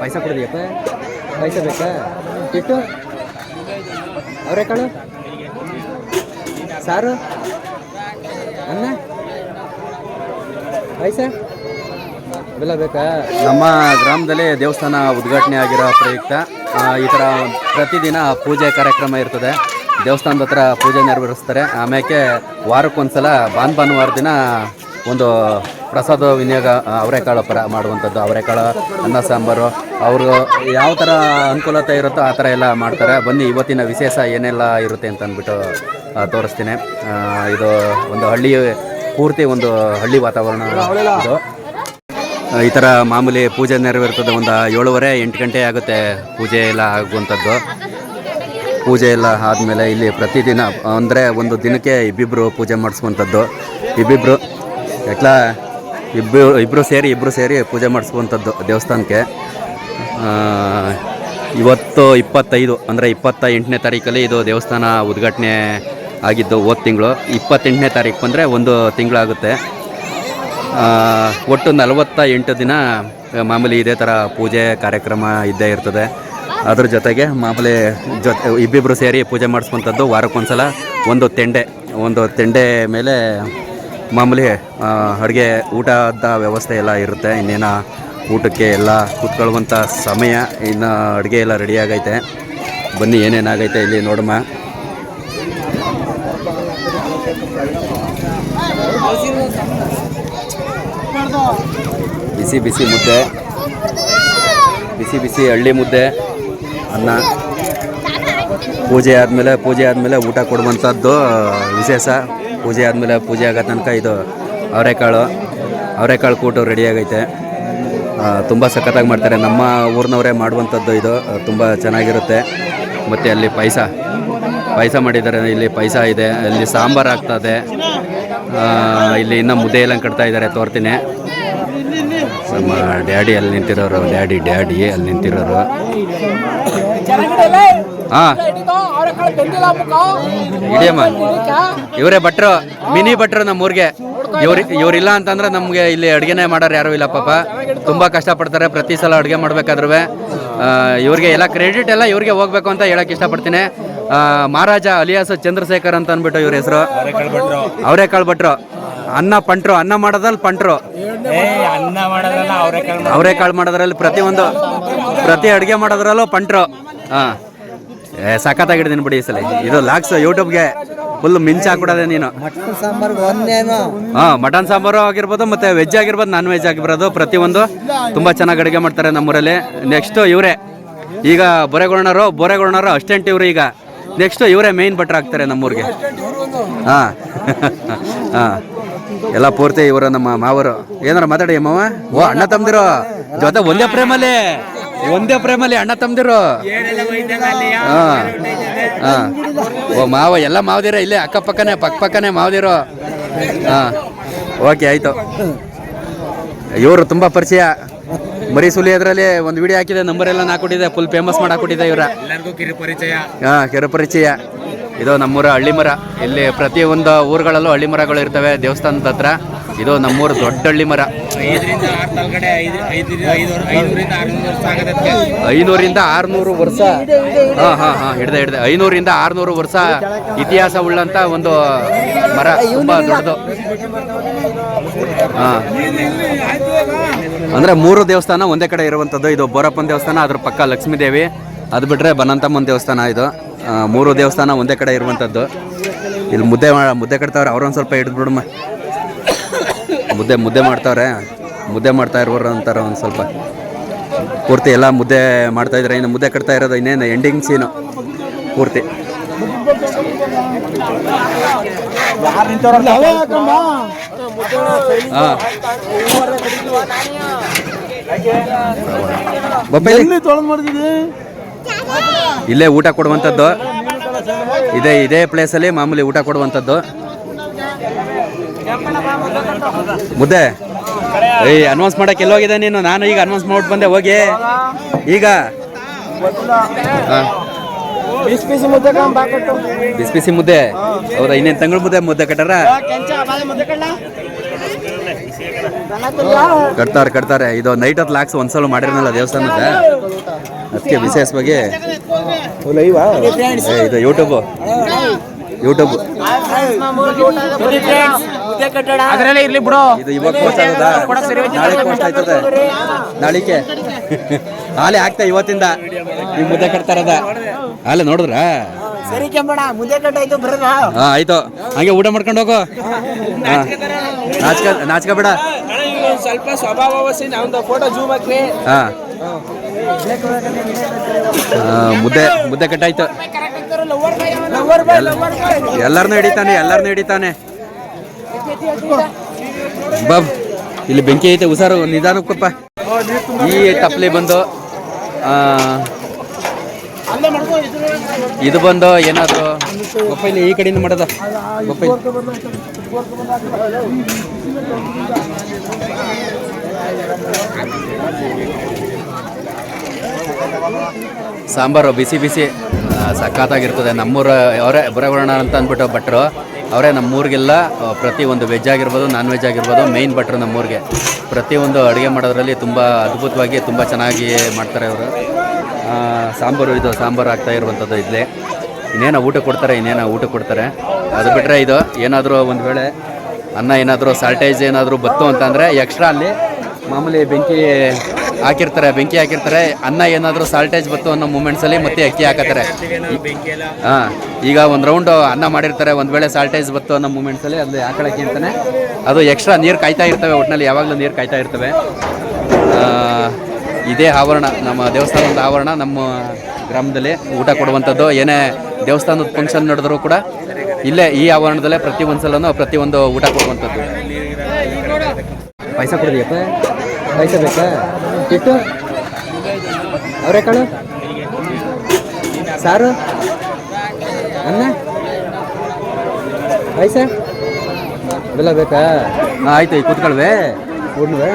ಪೈಸಾ ಕೊಡಿದೆಯಪ್ಪ ಪೈಸಾ ಬೇಕಾ? ಇಟ್ಟು? ಕಣ. ಸಾರು? ಅನ್ನ? ಪೈಸಾ? ಬೆಲ್ಲ ಬೇಕಾ? ನಮ್ಮ ಗ್ರಾಮದಲ್ಲಿ ದೇವಸ್ಥಾನ ಉದ್ಘಾಟನೆ ಆಗಿರೋ ಪ್ರಯುಕ್ತ. ಈ ಥರ ಪ್ರತಿದಿನ ಪೂಜೆ ಕಾರ್ಯಕ್ರಮ ಇರ್ತದೆ. ದೇವಸ್ಥಾನದ ಹತ್ರ ಪೂಜೆ ನೆರವೇರಿಸ್ತಾರೆ. ಆಮೇಲೆ ವಾರಕ್ಕೊಂದ್ಸಲ ಭಾನ್ ಭಾನುವಾರ ದಿನ ಒಂದು ಪ್ರಸಾದ ವಿನಿಯೋಗ ಅವರೆಕಾಳು ಪರ ಮಾಡುವಂಥದ್ದು, ಅವರೆಕಾಳು, ಅನ್ನ, ಸಾಂಬಾರು, ಅವರು ಯಾವ ಥರ ಅನುಕೂಲತೆ ಇರುತ್ತೋ ಆ ಥರ ಎಲ್ಲ ಮಾಡ್ತಾರೆ. ಬನ್ನಿ, ಇವತ್ತಿನ ವಿಶೇಷ ಏನೆಲ್ಲ ಇರುತ್ತೆ ಅಂತ ಅಂದ್ಬಿಟ್ಟು ತೋರಿಸ್ತೀನಿ. ಇದು ಒಂದು ಹಳ್ಳಿ, ಪೂರ್ತಿ ಒಂದು ಹಳ್ಳಿ ವಾತಾವರಣ ಇದು. ಈ ಥರ ಮಾಮೂಲಿ ಪೂಜೆ ನೆರವೇರ್ತದೆ ಒಂದು ಏಳುವರೆ, ಎಂಟು ಗಂಟೆ ಆಗುತ್ತೆ ಪೂಜೆ ಎಲ್ಲ ಆಗುವಂಥದ್ದು. ಪೂಜೆ ಎಲ್ಲ ಆದಮೇಲೆ ಇಲ್ಲಿ ಪ್ರತಿದಿನ, ಅಂದರೆ ಒಂದು ದಿನಕ್ಕೆ ಇಬ್ಬಿಬ್ಬರು ಪೂಜೆ ಮಾಡಿಸುವಂಥದ್ದು. ಇಬ್ಬಿಬ್ಬರು ಯಾಕ್ಲ ಇಬ್ಬರು ಇಬ್ಬರು ಸೇರಿ ಇಬ್ಬರು ಸೇರಿ ಪೂಜೆ ಮಾಡಿಸುವಂಥದ್ದು ದೇವಸ್ಥಾನಕ್ಕೆ. ಇವತ್ತು ಇಪ್ಪತ್ತೈದು, ಅಂದರೆ ಇಪ್ಪತ್ತ ಎಂಟನೇ ತಾರೀಕಲ್ಲಿ ಇದು ದೇವಸ್ಥಾನ ಉದ್ಘಾಟನೆ ಆಗಿದ್ದು ಹೋದ ತಿಂಗಳು. ಇಪ್ಪತ್ತೆಂಟನೇ ತಾರೀಕು ಬಂದರೆ ಒಂದು ತಿಂಗಳಾಗುತ್ತೆ. ಒಟ್ಟು ನಲವತ್ತ ಎಂಟು ದಿನ ಮಾಮೂಲಿ ಇದೇ ಥರ ಪೂಜೆ ಕಾರ್ಯಕ್ರಮ ಇದ್ದೇ ಇರ್ತದೆ. ಅದ್ರ ಜೊತೆಗೆ ಮಾಮೂಲಿ ಜೊತೆ ಇಬ್ಬಿಬ್ಬರು ಸೇರಿ ಪೂಜೆ ಮಾಡಿಸ್ಕೊಂಥದ್ದು ವಾರಕ್ಕೊಂದ್ಸಲ ಒಂದು ತೆಂಡೆ ಒಂದು ತೆಂಡೆ ಮೇಲೆ ಮಾಮೂಲಿ ಅಡುಗೆ ಊಟದ ವ್ಯವಸ್ಥೆ ಎಲ್ಲ ಇರುತ್ತೆ. ಇನ್ನೇನು ಊಟಕ್ಕೆ ಎಲ್ಲ ಕೂತ್ಕೊಳ್ಳುವಂಥ ಸಮಯ ಇನ್ನು ಅಡುಗೆ ಎಲ್ಲ ರೆಡಿ ಆಗೈತೆ. ಬನ್ನಿ, ಏನೇನಾಗೈತೆ ಇಲ್ಲಿ ನೋಡಮ್ಮ. ಬಿಸಿ ಬಿಸಿ ಮುದ್ದೆ. ಬಿಸಿ ಬಿಸಿ ಹಳ್ಳಿ ಮುದ್ದೆ, ಅನ್ನ. ಪೂಜೆ ಆದಮೇಲೆ ಪೂಜೆ ಆದಮೇಲೆ ಊಟ ಕೊಡುವಂಥದ್ದು ವಿಶೇಷ. ಪೂಜೆ ಆದಮೇಲೆ ಪೂಜೆ ಆಗೋ ತನಕ ಇದು ಅವರೆಕಾಳು ಅವರೆಕಾಳು ಕೂಟು ರೆಡಿ ಆಗೈತೆ. ತುಂಬ ಸಖತ್ತಾಗಿ ಮಾಡ್ತಾರೆ. ನಮ್ಮ ಊರಿನವರೇ ಮಾಡುವಂಥದ್ದು ಇದು. ತುಂಬ ಚೆನ್ನಾಗಿರುತ್ತೆ. ಮತ್ತು ಅಲ್ಲಿ ಪಾಯಸ ಪಾಯಸ ಮಾಡಿದ್ದಾರೆ. ಇಲ್ಲಿ ಪಾಯಸ ಇದೆ. ಅಲ್ಲಿ ಸಾಂಬಾರು ಆಗ್ತದೆ. ಇಲ್ಲಿ ಇನ್ನೂ ಮುದ್ದೆ ಎಲ್ಲ ಕಟ್ತಾ ಇದ್ದಾರೆ ತೋರ್ತೀನಿ. ನಮ್ಮ ಡ್ಯಾಡಿ ಅಲ್ಲಿ ನಿಂತಿರೋರು. ಡ್ಯಾಡಿ ಡ್ಯಾಡಿ ಅಲ್ಲಿ ನಿಂತಿರೋರು. ಹಾಂ. ಇಡಿಯಮ್ಮ ಇವರೇ ಭಟ್ರು ಮಿನಿ ಭಟ್ರು ನಮ್ಮ ಊರಿಗೆ. ಇವ್ರ ಇವ್ರಿಲ್ಲ ಅಂತಂದ್ರೆ ನಮಗೆ ಇಲ್ಲಿ ಅಡುಗೆನೇ ಮಾಡೋರು ಯಾರೂ ಇಲ್ಲ ಪಾಪ. ತುಂಬ ಕಷ್ಟಪಡ್ತಾರೆ ಪ್ರತಿ ಸಲ ಅಡುಗೆ ಮಾಡ್ಬೇಕಾದ್ರೂ. ಇವ್ರಿಗೆ ಎಲ್ಲ ಕ್ರೆಡಿಟ್ ಎಲ್ಲ ಇವ್ರಿಗೆ ಹೋಗ್ಬೇಕು ಅಂತ ಹೇಳಕ್ ಇಷ್ಟಪಡ್ತೀನಿ. ಮಹಾರಾಜ ಅಲಿಯಾಸ್ ಚಂದ್ರಶೇಖರ್ ಅಂತ ಅಂದ್ಬಿಟ್ಟು ಇವ್ರ ಹೆಸರು. ಅವರೇ ಕಾಳ್ಬಿಟ್ರು. ಅನ್ನ ಪಂಟ್ರು ಅನ್ನ ಮಾಡೋದ್ರಲ್ಲಿ ಪಂಟ್ರು. ಅನ್ನ ಮಾಡೋದಲ್ಲ ಅವರೇ ಅವರೇ ಕಾಳು ಮಾಡೋದ್ರಲ್ಲಿ ಪ್ರತಿಯೊಂದು ಪ್ರತಿ ಅಡುಗೆ ಮಾಡೋದ್ರಲ್ಲೂ ಪಂಟ್ರು. ಹಾಂ ಏ ಸಖತ್ತಾಗಿಡ್ತೀನಿ ಬಿಡಿ ಈ ಸಲ. ಇದು ಲಾಕ್ಸ್ ಯೂಟ್ಯೂಬ್ಗೆ ಫುಲ್ ಮಿಂಚ್ ಹಾಕ್ಬಿಡೋದೆ ನೀನು. ಹಾಂ ಮಟನ್ ಸಾಂಬಾರು ಆಗಿರ್ಬೋದು ಮತ್ತು ವೆಜ್ ಆಗಿರ್ಬೋದು ನಾನ್ ವೆಜ್ ಆಗಿರ್ಬೋದು ಪ್ರತಿಯೊಂದು ತುಂಬ ಚೆನ್ನಾಗಿ ಅಡುಗೆ ಮಾಡ್ತಾರೆ ನಮ್ಮೂರಲ್ಲಿ. ನೆಕ್ಸ್ಟು ಇವರೇ. ಈಗ ಬೊರೆಗೊಳ್ಳನರು ಬೊರೆಗೊಳ್ಳನರು ಅಸ್ಟೆಂಟ್ ಇವರು ಈಗ. ನೆಕ್ಸ್ಟು ಇವರೇ ಮೇಯ್ನ್ ಭಟ್ರು ಆಗ್ತಾರೆ ನಮ್ಮೂರಿಗೆ. ಹಾಂ. ಹಾಂ. ಎಲ್ಲ ಪೂರ್ತಿ ಇವರು ನಮ್ಮ ಮಾವರು. ಏನಾರ ಮಾತಾಡಿ ಮಾವ ಓ ಅಣ್ಣ ತಮ್ದಿರೋ. ಜೊತೆ ಒಂದೇ ಪ್ರೇಮಲ್ಲಿ. ಒಂದೇ ಪ್ರೇಮಲ್ಲಿ ಅಣ್ಣ ತಮ್ದಿರು. ಹಾಂ. ಹಾಂ. ಓ ಮಾವ ಎಲ್ಲ ಮಾವದಿರ ಇಲ್ಲೇ ಅಕ್ಕಪಕ್ಕನೆ ಪಕ್ಕ ಪಕ್ಕನೆ ಮಾವದಿರು. ಹಾಂ. ಓಕೆ ಆಯಿತು. ಇವರು ತುಂಬ ಪರಿಚಯ. ಮರಿ ಸುಲಿ ಅದರಲ್ಲಿ ಒಂದು ವಿಡಿಯೋ ಹಾಕಿದೆ ನಂಬರ್ ಎಲ್ಲ ಹಾಕೊಟ್ಟಿದೆ ಫುಲ್ ಫೇಮಸ್ ಮಾಡಿ ಹಾಕೊಟ್ಟಿದೆ ಇವರ. ಎಲ್ಲರಿಗೂ ಕಿರು ಪರಿಚಯ. ಹಾಂ ಕೆರೆ ಪರಿಚಯ. ಇದು ನಮ್ಮೂರ ಹಳ್ಳಿ ಮರ ಇಲ್ಲಿ ಪ್ರತಿಯೊಂದು ಊರುಗಳಲ್ಲೂ ಹಳ್ಳಿ ಮರಗಳು ಇರ್ತವೆ ದೇವಸ್ಥಾನದ ಹತ್ರ. ಇದು ನಮ್ಮೂರು ದೊಡ್ಡ ಹಳ್ಳಿ ಮರ ಐನೂರಿಂದ ಆರ್ನೂರು ವರ್ಷ. ಹಾಂ ಹಾಂ ಹಾಂ ಹಿಡ್ದೆ ಹಿಡ್ದೆ. ಐನೂರಿಂದ ಆರ್ನೂರು ವರ್ಷ ಇತಿಹಾಸ ಉಳ್ಳಂತ ಒಂದು ಮರ ತುಂಬಾ ದೊಡ್ಡದು. ಹಾಂ. ಅಂದ್ರೆ ಮೂರು ದೇವಸ್ಥಾನ ಒಂದೇ ಕಡೆ ಇರುವಂಥದ್ದು ಇದು ಬೋರಪ್ಪನ ದೇವಸ್ಥಾನ ಅದ್ರ ಪಕ್ಕ ಲಕ್ಷ್ಮೀ ದೇವಿ ಅದು ಬಿಟ್ರೆ ಬನಂತಮ್ಮನ ದೇವಸ್ಥಾನ ಇದು. ಮೂರು ದೇವಸ್ಥಾನ ಒಂದೇ ಕಡೆ ಇರುವಂಥದ್ದು ಇಲ್ಲಿ ಮುದ್ದೆ ಮುದ್ದೆ ಕಟ್ತಾವ್ರೆ ಅವ್ರೊಂದು ಸ್ವಲ್ಪ ಹಿಡಿದು ಬಿಡಮ್ಮ ಮುದ್ದೆ ಮುದ್ದೆ ಮಾಡ್ತಾವ್ರೆ. ಮುದ್ದೆ ಮಾಡ್ತಾ ಇರೋರು ಅಂತಾರೆ ಒಂದು ಸ್ವಲ್ಪ. ಪೂರ್ತಿ ಎಲ್ಲ ಮುದ್ದೆ ಮಾಡ್ತಾ ಇದ್ರೆ ಇನ್ನು ಮುದ್ದೆ ಕಟ್ತಾ ಇರೋದು ಇನ್ನೇನು ಎಂಡಿಂಗ್ ಸೀನು ಪೂರ್ತಿ. ಇಲ್ಲೇ ಊಟ ಕೊಡುವಂಥದ್ದು. ಇದೇ ಇದೇ ಪ್ಲೇಸಲ್ಲಿ ಮಾಮೂಲಿ ಊಟ ಕೊಡುವಂಥದ್ದು. ಮುದ್ದೆ. ಏಯ್ ಅನ್ವಾನ್ಸ್ ಮಾಡಕ್ಕೆ ಎಲ್ಲೋಗಿದೆ ನೀನು? ನಾನು ಈಗ ಅನ್ವಾನ್ಸ್ ಮಾಡ್ಬಿಟ್ಟು ಬಂದೆ, ಹೋಗಿ. ಈಗ? ಬಿಸಿ ಬಿಸಿ ಮುದ್ದೆ. ಹೌದಾ, ಇನ್ನೇನು ತಂಗಳು ಮುದ್ದೆ? ಮುದ್ದೆ ಕಟ್ಟಾರ? ಕಟ್ತಾರೆ ಕಟ್ತಾರೆ. ಇದು ನೈಟ್ ಹೊತ್ತು ಲಾಕ್ಸ್ ಒಂದ್ಸಲ ಮಾಡಿರನಲ್ಲ ದೇವಸ್ಥಾನದ? ಅದಕ್ಕೆ ವಿಶೇಷವಾಗಿ. ಇದು ಯೂಟ್ಯೂಬು ಯೂಟ್ಯೂಬ್ ಅದರಲ್ಲೇ ಇರ್ಲಿ ಬಿಡು. ಇದು ಇವಾಗ ಪೋಸ್ಟ್ ಆಗುತ್ತಾ? ನಾಳೆ ಪೋಸ್ಟ್ ಆಯ್ತದೆ. ನಾಳಿಕೆ. ಹಾಲೆ ಆಗ್ತಾ ಇವತ್ತಿಂದ. ಈ ಮುದ್ದೆ ಕಟ್ತಾರದ? ಹಾಲೆ ನೋಡಿದ್ರ? ಸರಿ ಕೆಂಬಣ ಮುದ್ದೆ ಕಟ್ಟಾಯ್ತು ಬರ ಹಾ ಆಯ್ತು. ಹಂಗೆ ಊಟ ಮಾಡ್ಕೊಂಡು ಹೋಗು. ಹಾ. ನಾಚ್ಕ ಬೇಡ. ಸ್ವಲ್ಪ ಸ್ವಭಾವ ವಸಿ ನಾವೊಂದು ಫೋಟೋ ಜೂಮ್ ಹಾಕ್ರಿ ಹಾ ಮುದ್ದೆ ಮುದ್ದೆ ಕಟ್ಟಾಯ್ತು ಎಲ್ಲರನ್ನೂ ಹಿಡಿತಾನೆ ಎಲ್ಲರನ್ನೂ ಹಿಡಿತಾನೆ. ಬಾಬ್, ಇಲ್ಲಿ ಬೆಂಕಿ ಐತೆ, ಹುಷಾರು, ನಿಧಾನಕ್ಕಪ್ಪ. ಈ ತಪ್ಲೆ ಬಂದು ಇದು ಬಂದು ಏನಾದ್ರು ಇಲ್ಲಿ ಈ ಕಡೆಯಿಂದ ಮಾಡೋದ? ಗೊಪ್ಪ ಸಾಂಬಾರು ಬಿಸಿ ಬಿಸಿ ಸಖತ್ತಾಗಿರ್ತದೆ. ನಮ್ಮೂರ, ಅವರೇ ಬುರಗೋಣ ಅಂತ ಅಂದ್ಬಿಟ್ಟು ಭಟ್ರು ಅವರೇ ನಮ್ಮೂರಿಗೆಲ್ಲ ಪ್ರತಿ ಒಂದು ವೆಜ್ ಆಗಿರ್ಬೋದು ನಾನ್ ವೆಜ್ ಆಗಿರ್ಬೋದು ಮೇಯ್ನ್ ಭಟ್ರು ನಮ್ಮೂರಿಗೆ. ಪ್ರತಿಯೊಂದು ಅಡುಗೆ ಮಾಡೋದ್ರಲ್ಲಿ ತುಂಬ ಅದ್ಭುತವಾಗಿ ತುಂಬ ಚೆನ್ನಾಗಿ ಮಾಡ್ತಾರೆ ಅವರು. ಸಾಂಬಾರು ಇದು, ಸಾಂಬಾರು ಆಗ್ತಾ ಇರುವಂಥದ್ದು ಇಲ್ಲಿ. ಇನ್ನೇನೋ ಊಟ ಕೊಡ್ತಾರೆ, ಇನ್ನೇನೋ ಊಟ ಕೊಡ್ತಾರೆ. ಅದು ಬಿಟ್ಟರೆ ಇದು, ಏನಾದರೂ ಒಂದು ವೇಳೆ ಅನ್ನ ಏನಾದರೂ ಸಾಲ್ಟೇಜ್ ಏನಾದರೂ ಬತ್ತು ಅಂತಂದರೆ ಎಕ್ಸ್ಟ್ರಾ ಅಲ್ಲಿ ಮಾಮೂಲಿ ಬೆಂಕಿ ಹಾಕಿರ್ತಾರೆ, ಬೆಂಕಿ ಹಾಕಿರ್ತಾರೆ. ಅನ್ನ ಏನಾದರೂ ಸಾಲ್ಟೇಜ್ ಬತ್ತು ಅನ್ನೋ ಮೂಮೆಂಟ್ಸಲ್ಲಿ ಮತ್ತೆ ಅಕ್ಕಿ ಹಾಕತ್ತಾರೆ. ಹಾಂ, ಈಗ ಒಂದು ರೌಂಡು ಅನ್ನ ಮಾಡಿರ್ತಾರೆ, ಒಂದು ವೇಳೆ ಸಾಲ್ಟೇಜ್ ಬತ್ತು ಅನ್ನೋ ಮೂಮೆಂಟ್ಸಲ್ಲಿ ಅಲ್ಲಿ ಹಾಕೊಳಕ್ಕೆ ಅಂತಲೇ ಅದು ಎಕ್ಸ್ಟ್ರಾ ನೀರು ಕಾಯ್ತಾ ಇರ್ತವೆ ಒಟ್ಟಿನಲ್ಲಿ ಯಾವಾಗಲೂ ನೀರು ಕಾಯ್ತಾ ಇರ್ತವೆ. ಇದೇ ಆವರಣ, ನಮ್ಮ ದೇವಸ್ಥಾನದ ಆವರಣ, ನಮ್ಮ ಗ್ರಾಮದಲ್ಲಿ ಊಟ ಕೊಡುವಂಥದ್ದು. ಏನೇ ದೇವಸ್ಥಾನದ ಫಂಕ್ಷನ್ ನಡೆದರೂ ಕೂಡ ಇಲ್ಲೇ ಈ ಆವರಣದಲ್ಲೇ ಪ್ರತಿ ಒಂದ್ಸಲನೂ ಪ್ರತಿಯೊಂದು ಊಟ ಕೊಡುವಂಥದ್ದು. ಪೈಸಾ ಕೊಡಿದೆಯಪ್ಪ ಪೈಸಾ ಬೇಕಾ? ಇಟ್ಟು ಅವರೆಕಾಳು ಸಾರು? ಅನ್ನ? ಐಸ ಅವೆಲ್ಲ ಬೇಕಾ? ಹಾಂ ಆಯ್ತು ಈಗ ಕೂತ್ಕೊಳ್ವೆ. ಊಟವೇ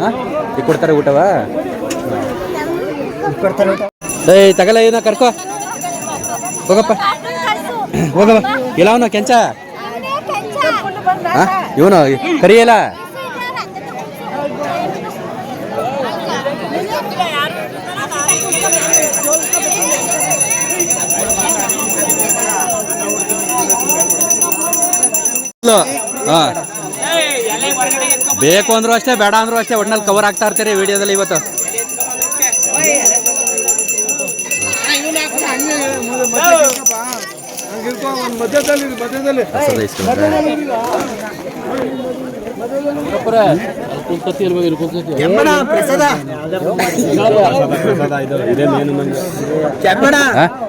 ಹಾಂ ಈಗ ಕೊಡ್ತಾರೆ ಊಟವಾ. ಏಯ್ ತಗಲ ಏನೋ ಕರ್ಕೋ. ಹೋಗಪ್ಪ. ಇಲ್ಲ ಅವನು ಕೆಂಚ. ಹಾಂ ಇವನು ಕರಿಯಲ್ಲ. ಹಾಂ. ಬೇಕು ಅಂದ್ರೂ ಅಷ್ಟೇ ಬೇಡ ಅಂದ್ರೂ ಅಷ್ಟೇ ಒಟ್ನಲ್ಲಿ ಕವರ್ ಆಗ್ತಾ ಇರ್ತೀರಿ ವಿಡಿಯೋದಲ್ಲಿ ಇವತ್ತು. ಹೊಸದು ಇರ್ಬೇಕು?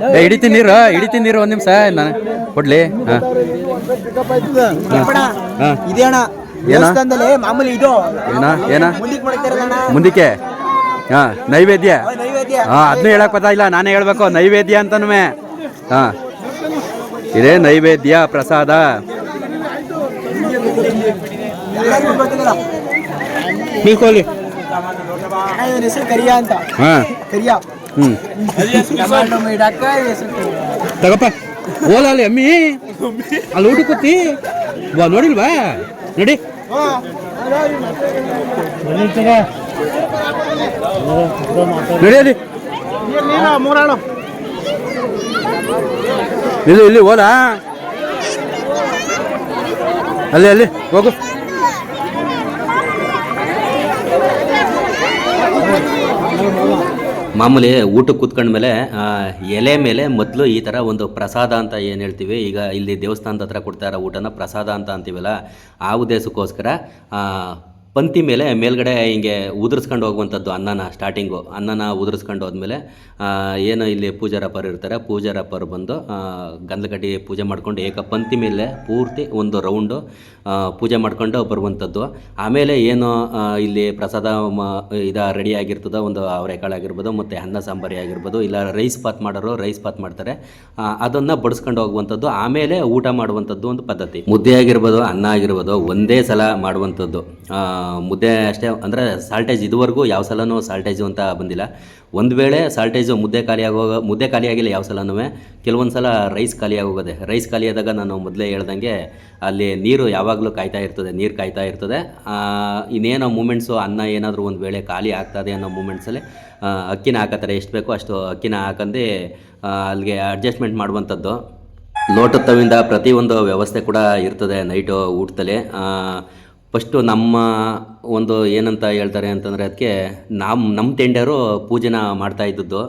ಏ ಹಿಡಿತೀನಿ ನೀರು ಹಿಡಿತೀನಿ ನೀರು ಒಂದು ನಿಮಿಷ. ನಾನು ಕೊಡ್ಲಿ. ಹಾಂ. ಕೆಂಬಣ ಇದೆ ಅಣ್ಣ ದೇವಸ್ಥಾನದಲ್ಲಿ ಮಾಮೂಲಿ ಇದು. ಏನ? ಏನ? ಮುಂದಕ್ಕೆ? ಹಾ ನೈವೇದ್ಯ. ಹಾ ಹಾಂ ಅದನ್ನೂ ಹೇಳಕ್ ಪತ್ತ ಇಲ್ಲ ನಾನೇ ಹೇಳ್ಬೇಕು ನೈವೇದ್ಯ ಅಂತನೂ ಹಾ. ಇದೇ ನೈವೇದ್ಯ ಪ್ರಸಾದ. ಹೆಸರು ಕರಿಯ ಅಂತ ಕರಿಯ ಹ್ಞೂ. ತಗಪ್ಪ. ಓಲ ಅಲ್ಲಿ ಅಮ್ಮಿ ಅಲ್ಲಿ ಊಟ ಕೂತಿ. ಬಾ, ನೋಡಿಲ್ವಾ? ನೋಡಿ. ಇಲ್ಲಿ ಇಲ್ಲಿ ಓಲಾ. ಅಲ್ಲಿ ಅಲ್ಲಿ, ಹೋಗು. ಮಾಮೂಲಿ ಊಟಕ್ಕೆ ಕೂತ್ಕೊಂಡ್ಮೇಲೆ ಮೇಲೆ ಎಲೆ ಮೇಲೆ ಮೊದಲು ಈ ಥರ ಒಂದು ಪ್ರಸಾದ ಅಂತ ಏನು ಹೇಳ್ತೀವಿ, ಈಗ ಇಲ್ಲಿ ದೇವಸ್ಥಾನದ ಹತ್ರ ಕೊಡ್ತಾ ಇರೋ ಊಟನ ಪ್ರಸಾದ ಅಂತ ಅಂತೀವಲ್ಲ, ಆ ಉದ್ದೇಶಕ್ಕೋಸ್ಕರ ಪಂಕ್ತಿ ಮೇಲೆ ಮೇಲ್ಗಡೆ ಹಿಂಗೆ ಉದುರಿಸ್ಕೊಂಡು ಹೋಗುವಂಥದ್ದು ಅನ್ನನ ಸ್ಟಾರ್ಟಿಂಗು ಅನ್ನನ ಉದುರಿಸ್ಕೊಂಡು ಹೋದ್ಮೇಲೆ ಏನು ಇಲ್ಲಿ ಪೂಜಾರಪ್ಪರು ಇರ್ತಾರೆ, ಪೂಜಾರಪ್ಪರು ಬಂದು ಗಂಧಗಡ್ಡಿ ಪೂಜೆ ಮಾಡ್ಕೊಂಡು ಏಕ ಪಂಕ್ತಿ ಮೇಲೆ ಪೂರ್ತಿ ಒಂದು ರೌಂಡು ಪೂಜೆ ಮಾಡ್ಕೊಂಡು ಬರುವಂಥದ್ದು. ಆಮೇಲೆ ಏನು ಇಲ್ಲಿ ಪ್ರಸಾದ ಇದ ರೆಡಿ ಆಗಿರ್ತದೋ, ಒಂದು ಅವರೆಕಾಳು ಆಗಿರ್ಬೋದು, ಮತ್ತು ಅನ್ನ ಸಾಂಬಾರಿ ಆಗಿರ್ಬೋದು, ಇಲ್ಲ ರೈಸ್ ಪಾತ್ ಮಾಡೋರು ರೈಸ್ ಪಾತ್ ಮಾಡ್ತಾರೆ. ಅದನ್ನು ಬಡಿಸ್ಕೊಂಡು ಹೋಗುವಂಥದ್ದು. ಆಮೇಲೆ ಊಟ ಮಾಡುವಂಥದ್ದು ಒಂದು ಪದ್ಧತಿ. ಮುದ್ದೆ ಆಗಿರ್ಬೋದು, ಅನ್ನ ಆಗಿರ್ಬೋದು, ಒಂದೇ ಸಲ ಮಾಡುವಂಥದ್ದು. ಮುದ್ದೆ ಅಷ್ಟೇ, ಅಂದರೆ ಸಾಲ್ಟೇಜ್ ಇದುವರೆಗೂ ಯಾವ ಸಲನೂ ಸಾಲ್ಟೇಜು ಅಂತ ಬಂದಿಲ್ಲ. ಒಂದು ವೇಳೆ ಸಾಲ್ಟೇಜು ಮುದ್ದೆ ಖಾಲಿ ಆಗೋಗ ಮುದ್ದೆ ಖಾಲಿಯಾಗಿಲ್ಲ ಯಾವ ಸಲನೂ ಕೆಲವೊಂದು ಸಲ ರೈಸ್ ಖಾಲಿ ಆಗೋಗಿದೆ. ರೈಸ್ ಖಾಲಿಯಾದಾಗ ನಾನು ಮೊದಲೇ ಹೇಳ್ದಂಗೆ ಅಲ್ಲಿ ನೀರು ಯಾವಾಗಲೂ ಕಾಯ್ತಾ ಇರ್ತದೆ, ನೀರು ಕಾಯ್ತಾ ಇರ್ತದೆ. ಇನ್ನೇನೋ ಮೂಮೆಂಟ್ಸು ಅನ್ನ ಏನಾದರೂ ಒಂದು ವೇಳೆ ಖಾಲಿ ಆಗ್ತದೆ ಅನ್ನೋ ಮೂಮೆಂಟ್ಸಲ್ಲಿ ಅಕ್ಕಿನ ಹಾಕತ್ತಾರೆ. ಎಷ್ಟು ಬೇಕೋ ಅಷ್ಟು ಅಕ್ಕಿನ ಹಾಕಂದು ಅಲ್ಲಿಗೆ ಅಡ್ಜಸ್ಟ್ಮೆಂಟ್ ಮಾಡುವಂಥದ್ದು. ಲೋಟ ತವಿಂದ ಪ್ರತಿಯೊಂದು ವ್ಯವಸ್ಥೆ ಕೂಡ ಇರ್ತದೆ ನೈಟು ಊಟದಲ್ಲಿ. ಫಸ್ಟು ನಮ್ಮ ಒಂದು ಏನಂತ ಹೇಳ್ತಾರೆ ಅಂತಂದರೆ ಅದಕ್ಕೆ ನಮ್ಮ ನಮ್ಮ ತೆಂಡೆಯವರು ಪೂಜೆನ ಮಾಡ್ತಾ ಇದ್ದದ್ದು.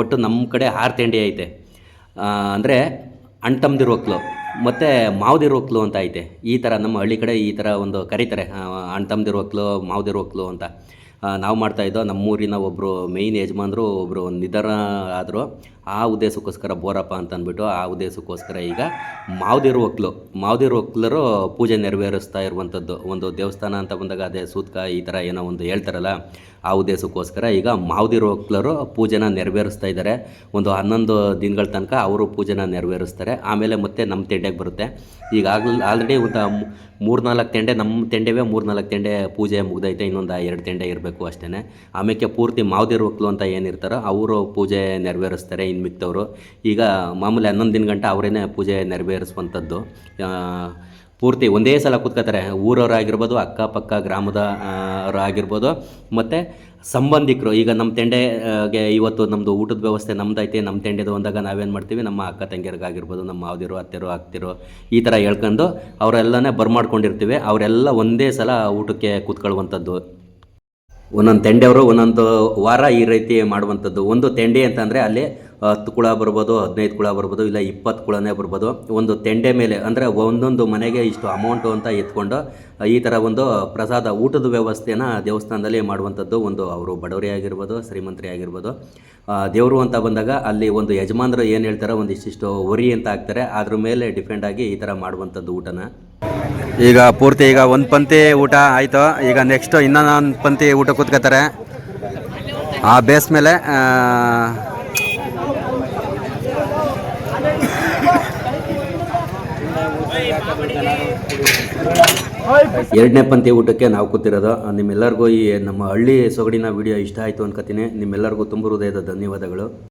ಒಟ್ಟು ನಮ್ಮ ಕಡೆ ಆರು ತೆಂಡೆ ಐತೆ. ಅಂದರೆ ಅಣ್ತಮ್ದಿರ ಒಕ್ಲು ಮತ್ತು ಮಾವದಿರು ಒಕ್ಲು ಅಂತ ಐತೆ. ಈ ಥರ ನಮ್ಮ ಹಳ್ಳಿ ಕಡೆ ಈ ಥರ ಒಂದು ಕರೀತಾರೆ. ಅಣ್ತಮ್ದಿರ ಒಕ್ಲು ಮಾವದಿರು ಒಕ್ಲು ಅಂತ. ನಾವು ಮಾಡ್ತಾ ಇದ್ದೋ ನಮ್ಮೂರಿನ ಒಬ್ಬರು ಮೇಯ್ನ್ ಯಜಮಾನರು ಒಬ್ಬರು ನಿಧನ ಆದರು ಆ ಉದ್ದೇಶಕ್ಕೋಸ್ಕರ ಬೋರಪ್ಪ ಅಂತ ಅಂದ್ಬಿಟ್ಟು ಆ ಉದ್ದೇಶಕ್ಕೋಸ್ಕರ ಈಗ ಮಾವದಿರು ಒಕ್ಲು, ಮಾವದಿರು ಒಕ್ಲರು ಪೂಜೆ ನೆರವೇರಿಸ್ತಾ ಇರುವಂಥದ್ದು. ಒಂದು ದೇವಸ್ಥಾನ ಅಂತ ಬಂದಾಗ ಅದೇ ಸೂತ್ಕ ಈ ಥರ ಏನೋ ಒಂದು ಹೇಳ್ತಾರಲ್ಲ. ಆ ಉದ್ದೇಶಕ್ಕೋಸ್ಕರ ಈಗ ಮಾವದಿರು ಒಕ್ಲರು ಪೂಜೆನ ನೆರವೇರಿಸ್ತಾ ಇದ್ದಾರೆ. ಒಂದು ಹನ್ನೊಂದು ದಿನಗಳ ತನಕ ಅವರು ಪೂಜೆನ ನೆರವೇರಿಸ್ತಾರೆ. ಆಮೇಲೆ ಮತ್ತೆ ನಮ್ಮ ತೆಂಡೆಗೆ ಬರುತ್ತೆ. ಈಗ ಆಲ್ರೆಡಿ ಒಂದು ಮೂರ್ನಾಲ್ಕು ತೆಂಡೆ, ನಮ್ಮ ತೆಂಡೆವೇ ಮೂರ್ನಾಲ್ಕು ತೆಂಡೆ ಪೂಜೆ ಮುಗ್ದೈತೆ. ಇನ್ನೊಂದು ಎರಡು ತೆಂಡೆ ಇರಬೇಕು ಅಷ್ಟೇ ಆಮೇಲೆ ಪೂರ್ತಿ ಮಾವದಿರು ಅಂತ ಏನಿರ್ತಾರೋ ಅವರು ಪೂಜೆ ನೆರವೇರಿಸ್ತಾರೆ ಇನ್ನು ಮಿಕ್ತವರು ಈಗ ಮಾಮೂಲಿ ಹನ್ನೊಂದು ದಿನ ಗಂಟ ಅವರೇನೆ ಪೂಜೆ ನೆರವೇರಿಸುವಂಥದ್ದು. ಪೂರ್ತಿ ಒಂದೇ ಸಲ ಕೂತ್ಕೋತಾರೆ ಊರವರಾಗಿರ್ಬೋದು, ಅಕ್ಕಪಕ್ಕ ಗ್ರಾಮದ ಆಗಿರ್ಬೋದು ಮತ್ತು ಸಂಬಂಧಿಕರು, ಈಗ ನಮ್ಮ ತೆಂಡೆಗೆ ಇವತ್ತು ನಮ್ಮದು ಊಟದ ವ್ಯವಸ್ಥೆ ನಮ್ದೈತೆ, ನಮ್ಮ ತೆಂಡೆದು ಅಂದಾಗ ನಾವೇನು ಮಾಡ್ತೀವಿ, ನಮ್ಮ ಅಕ್ಕ ತಂಗಿಯರಿಗಾಗಿರ್ಬೋದು, ನಮ್ಮ ಮಾವದಿರು, ಅತ್ತೆರು ಆಗ್ತಿರು ಈ ಥರ ಹೇಳ್ಕೊಂಡು ಅವರೆಲ್ಲನೇ ಬರ್ಮಾಡ್ಕೊಂಡಿರ್ತೀವಿ. ಅವರೆಲ್ಲ ಒಂದೇ ಸಲ ಊಟಕ್ಕೆ ಕೂತ್ಕೊಳ್ಳುವಂಥದ್ದು. ಒಂದೊಂದು ತೆಂಡೆಯವರು ಒಂದೊಂದು ವಾರ ಈ ರೀತಿ ಮಾಡುವಂಥದ್ದು. ಒಂದು ತೆಂಡೆ ಅಂತಂದರೆ ಅಲ್ಲಿ ಹತ್ತು ಕುಳ ಬರ್ಬೋದು, ಹದಿನೈದು ಕುಳ ಬರ್ಬೋದು, ಇಲ್ಲ ಇಪ್ಪತ್ತು ಕುಳನೇ ಬರ್ಬೋದು. ಒಂದು ತೆಂಡೆ ಮೇಲೆ ಅಂದರೆ ಒಂದೊಂದು ಮನೆಗೆ ಇಷ್ಟು ಅಮೌಂಟು ಅಂತ ಎತ್ಕೊಂಡು ಈ ಥರ ಒಂದು ಪ್ರಸಾದ ಊಟದ ವ್ಯವಸ್ಥೆನ ದೇವಸ್ಥಾನದಲ್ಲಿ ಮಾಡುವಂಥದ್ದು ಒಂದು ಅವರು ಬಡವರೇ ಆಗಿರ್ಬೋದು, ಶ್ರೀಮಂತರೇ ಆಗಿರ್ಬೋದು. ದೇವರು ಅಂತ ಬಂದಾಗ ಅಲ್ಲಿ ಒಂದು ಯಜಮಾನರು ಏನು ಹೇಳ್ತಾರೋ ಒಂದಿಷ್ಟಿಷ್ಟು ಹೊರಿ ಅಂತ ಹಾಕ್ತಾರೆ. ಅದ್ರ ಮೇಲೆ ಡಿಪೆಂಡಾಗಿ ಈ ಥರ ಮಾಡುವಂಥದ್ದು ಊಟನ. ಈಗ ಪೂರ್ತಿ ಈಗ ಒಂದು ಪಂಕ್ತಿ ಊಟ ಆಯಿತು. ಈಗ ನೆಕ್ಸ್ಟ್ ಇನ್ನೊಂದು ಪಂಕ್ತಿ ಊಟ ಕೂತ್ಕೋತಾರೆ ಆ ಬೇಸ್ ಮೇಲೆ ಎರಡನೇ ಪಂತಿ ಊಟಕ್ಕೆ ನಾವು ಕೂತಿರೋದು. ನಿಮ್ಮೆಲ್ಲರಿಗೂ ಈ ನಮ್ಮ ಹಳ್ಳಿ ಸೊಗಡಿನ ವಿಡಿಯೋ ಇಷ್ಟ ಆಯಿತು ಅನ್ಕೋತೀನಿ. ನಿಮ್ಮೆಲ್ಲರಿಗೂ ತುಂಬ ಹೃದಯದ ಧನ್ಯವಾದಗಳು.